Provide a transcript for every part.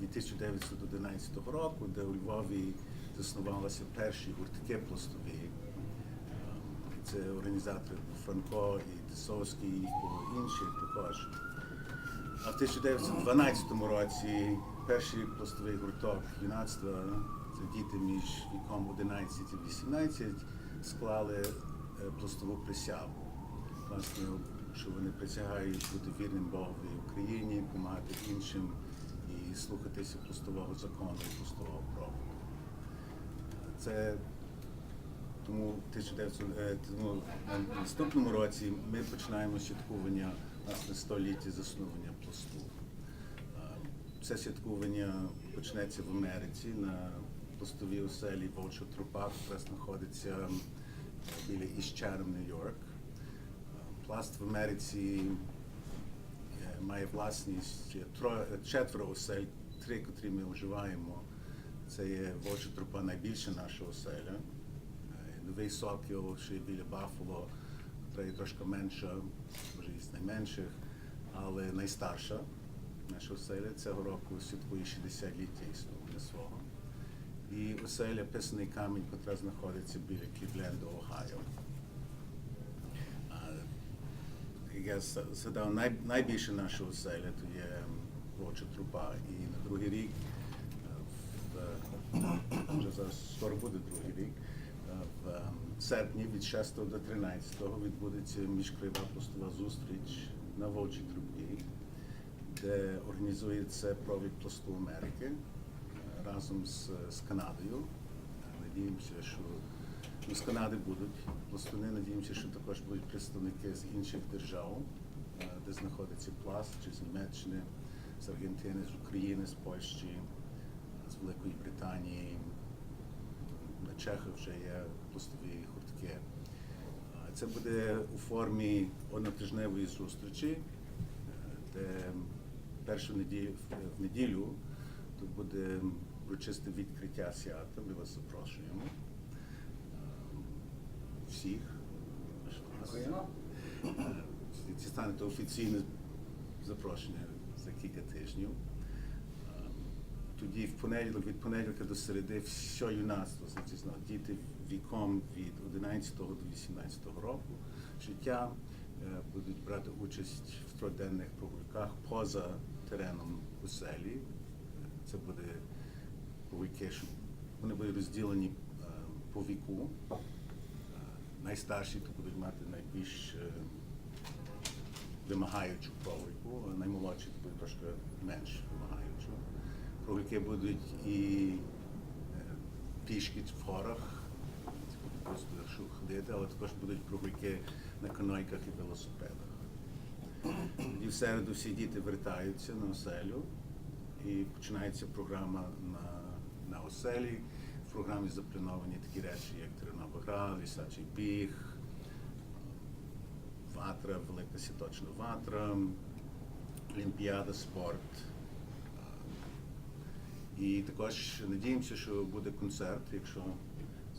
від 1911 року, де у Львові заснувалися перші гуртки пластові. Ем, Це організатори Франко і Тисовський, і інші також. А в 1912 році перший пластовий гурток юнацтва, це діти між віком 11 і 18, склали е, пластову присягу. Власне, що вони присягають бути вірним Богові Україні, допомагати іншим слухатися пластового закону і пластового проводу. Це тому в 1900, е, тому наступному році ми починаємо святкування власне століття заснування пласту. Е, Це святкування почнеться в Америці на пластовій оселі Вовча Трупа, яка знаходиться біля Іщером, Нью-Йорк. Пласт в Америці має власність троє, четверо осель, три, котрі ми вживаємо. Це є Вовча Трупа найбільша наша оселя. Е, Новий Сокіл, ще біля Баффало, яка є трошки менша, може із найменших, але найстарша наша оселя цього року святкує 60-ліття існування свого. І оселя Писаний камінь, яка знаходиться біля Клівленду, Огайо. А, Я з- згадав, най, найбільше наша оселя то є Вовча Трупа. І на другий рік, е, в, вже зараз скоро буде другий рік, е, в серпні від 6 до 13 відбудеться міжкраєва пластова зустріч на Вовчій Трубі, де організується провід пласту Америки е, разом з, з Канадою. Е, Надіємося, що з Канади будуть пластуни. Надіємося, що також будуть представники з інших держав, е, де знаходиться пласт, чи з Німеччини, з Аргентини, з України, з Польщі, з Великої Британії. На Чехах вже є пластові гуртки. Е, Це буде у формі однотижневої зустрічі, е, де першу неділю в неділю тут буде урочисте відкриття свята. Ми вас запрошуємо. Всіх. Дякуємо. Е, Це стане то офіційне запрошення за кілька тижнів. Е, Тоді в понеділок, від понеділка до середи все юнацтво, значить, діти віком від 11 до 18 року життя е, будуть брати участь в трьохденних прогульках поза тереном оселі. Е, Це буде прогульки, що вони будуть розділені е, по віку. Найстарші то будуть мати найбільш е, вимагаючу прогульку, а наймолодші то буде трошки менш вимагаючу. Прогульки будуть і е, пішки в горах, просто ходити, але також будуть прогульки на канойках і велосипедах. Тоді в середу всі діти вертаються на оселю і починається програма на, на оселі. Програмі заплановані такі речі, як теренова гра, лісачий біг, ватра, велика сіточна ватра, олімпіада, спорт. І також надіємося, що буде концерт, якщо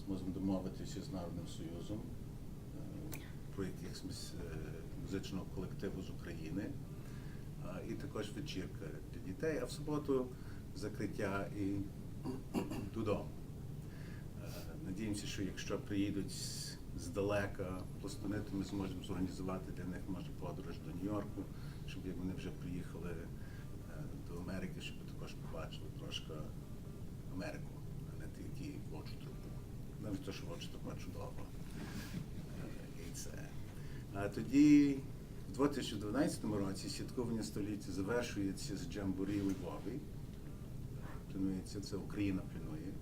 зможемо домовитися з Народним Союзом е, про якихось е, музичного колективу з України. І також вечірка для дітей, а в суботу закриття і додому. Надіємося, що якщо приїдуть здалека пластуни, то ми зможемо зорганізувати для них може подорож до Нью-Йорку, щоб вони вже приїхали е, до Америки, щоб також побачили трошки Америку, а не тільки трубу. Навіть те, що вочу трубу чудово. Е, І це. А тоді, в 2012 році, святкування століття завершується з Джамбурі у Львові. Планується, це Україна планує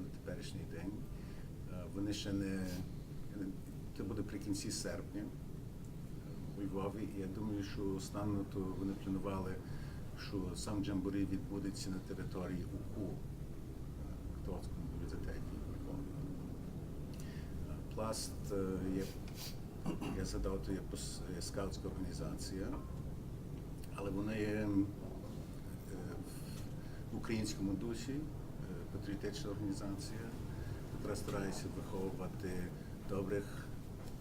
на теперішній день. Е, Вони ще не це буде при кінці серпня е, у Львові. І я думаю, що останньо то вони планували, що сам Джамбурі відбудеться на території УКУ е, Католицькому університеті у Львові. Е, Пласт е, є, я згадав, то є скаутська організація, але вона є е, в українському дусі, е, патріотична організація, яка старається виховувати добрих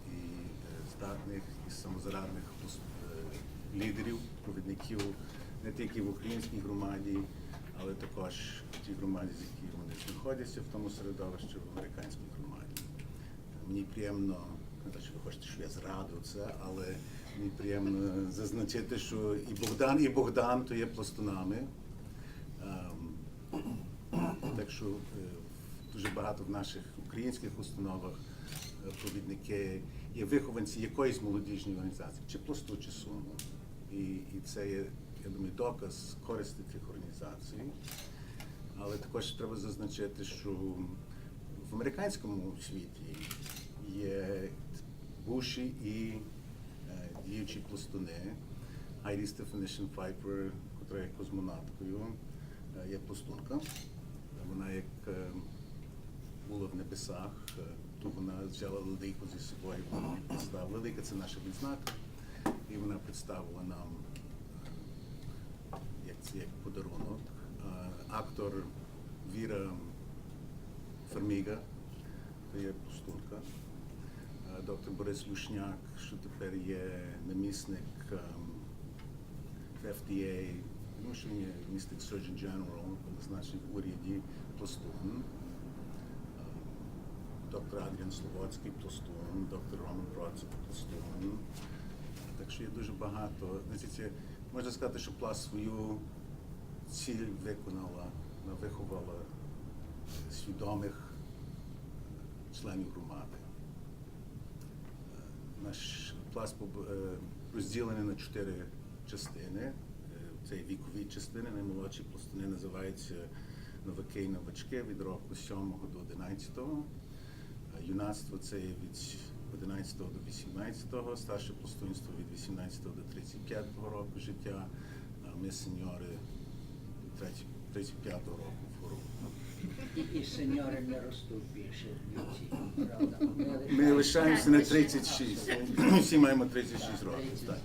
і е, здатних і самозарадних е, лідерів, провідників не тільки в українській громаді, але також ті громаді, з які вони знаходяться в тому середовищі в американській громаді. Мені приємно, не те, що ви хочете, щоб я зрадив це, але мені приємно зазначити, що і Богдан, і Богдан то є пластунами. Ем, Так що е, дуже багато в наших українських установах е, провідники є вихованці якоїсь молодіжної організації, чи пласту, чи суму. І, і це є, я думаю, доказ користі цих організацій. Але також треба зазначити, що в американському світі є буші і е, діючі пластуни. Хайрі Стефанишин Пайпер, котра є космонавткою, е, є пластунка. Вона як е, була в небесах, е, то вона взяла ледику зі собою, вона представила. Ледика це наша відзнака, і вона представила нам е, як, це як подарунок. Е, Актор Віра Ферміга, то є пластунка. Е, Доктор Борис Лушняк, що тепер є намісник FDA, ну, що він є містик Surgeon General, назначений в уряді пластун. Ем, Адріан Слободський пластун, доктор Роман Процик пластун. Так що є дуже багато. Значить, можна сказати, що пласт свою ціль виконала, виховала свідомих членів громади. Е, Наш пласт е, розділений на чотири частини. Е, Це вікові частини, наймолодші пластуни називаються новаки і новачки від року 7 до 11. Юнацтво це є від 11 до 18, старше пластунство від 18 до 35 року життя, а ми сеньори від 35 року вгору. І, і сеньори не ростуть більше правда? Ми лишаємося на 36. Всі маємо 36 років. Так.